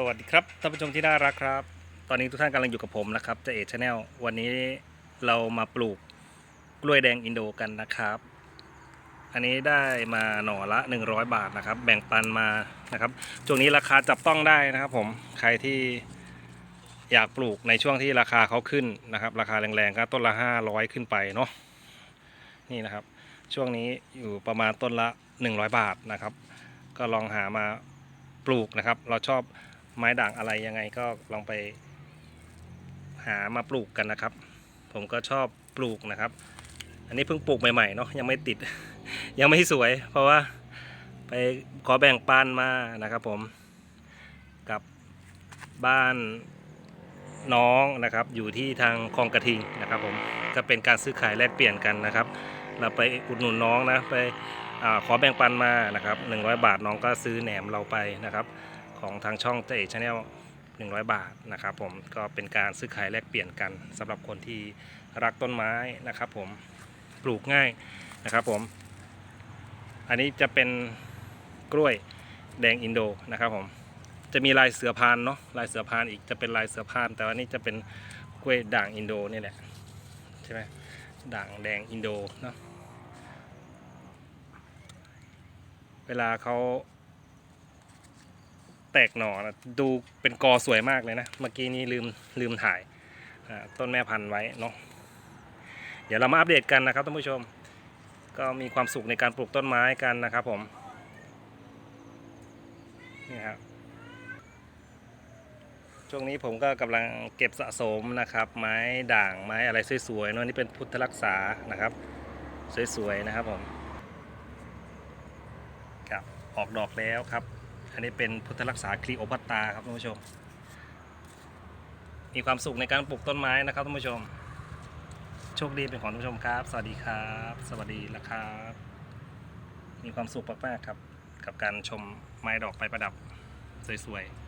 สวัสดีครับท่านผู้ชมที่น่ารักครับ ตอนนี้ทุกท่านกำลังอยู่กับผมนะครับเจเอชแนลวันนี้เรามาปลูกกล้วยแดงอินโดกันนะครับ อันนี้ได้มาหน่อละ 100 บาทนะครับ แบ่งปันมานะครับช่วงนี้ราคาจับต้องได้นะครับ ผมใครที่อยากปลูกในช่วงที่ราคาเขาขึ้นนะครับ ราคาแรงๆก็ต้นละ 500 ขึ้นไปเนาะนี่นะครับ ช่วงนี้อยู่ประมาณต้นละ 100 บาทนะครับ ก็ลองหามาปลูกนะครับ เราชอบ ไม้ด่างอะไรยังไงก็ลองไปหามาปลูกกันนะครับ ผมก็ชอบปลูกนะครับ อันนี้เพิ่งปลูกใหม่ๆเนาะยังไม่ติด ยังไม่สวย เพราะว่าไปขอแบ่งปันมานะครับผมกับบ้านน้องนะครับ อยู่ที่ทางคลองกระทิงนะครับผมก็เป็นการซื้อขายแลกเปลี่ยนกันนะครับ เราไปอุดหนุนน้องนะไปอขอแบ่งปันมานะครับ100 บาทน้องก็ซื้อแหนมเราไปนะครับ ของทางช่องเจเอชแนล100 บาทนะครับผมก็เป็นการซื้อขายแลกเปลี่ยนกันสำหรับคนที่รักต้นไม้นะครับผมปลูกง่ายนะครับผม อันนี้จะเป็นกล้วยแดงอินโดนะครับผมจะมีลายเสือพานเนาะลายเสือพานอีกจะเป็นลายเสือพาน แต่ว่านี่จะเป็นกล้วยด่างอินโดนี่แหละใช่ไหมด่างแดงอินโดเนาะเวลาเขา แตกหน่อนะดูเป็นกอสวยมากเลยนะ เมื่อกี้นี้ลืมลืมถ่ายต้นแม่พันธุ์ไว้เนาะเดี๋ยวเรามาอัปเดตกันนะครับท่านผู้ชม ก็มีความสุขในการปลูกต้นไม้กันนะครับผมนี่ครับช่วงนี้ผมก็กำลังเก็บสะสมนะครับ ไม้ด่างไม้อะไรสวยๆเนอะนี่เป็นพุทธรักษานะครับ สวยๆนะครับผมครับออกดอกแล้วครับ อันนี้เป็นพุทธรักษาคลีโอพัตตาครับท่านผู้ชม มีความสุขในการปลูกต้นไม้นะครับท่านผู้ชม โชคดีเป็นของท่านผู้ชมครับ สวัสดีครับ สวัสดีละครับ มีความสุขมากๆครับ กับการชมไม้ดอกไปประดับสวยๆ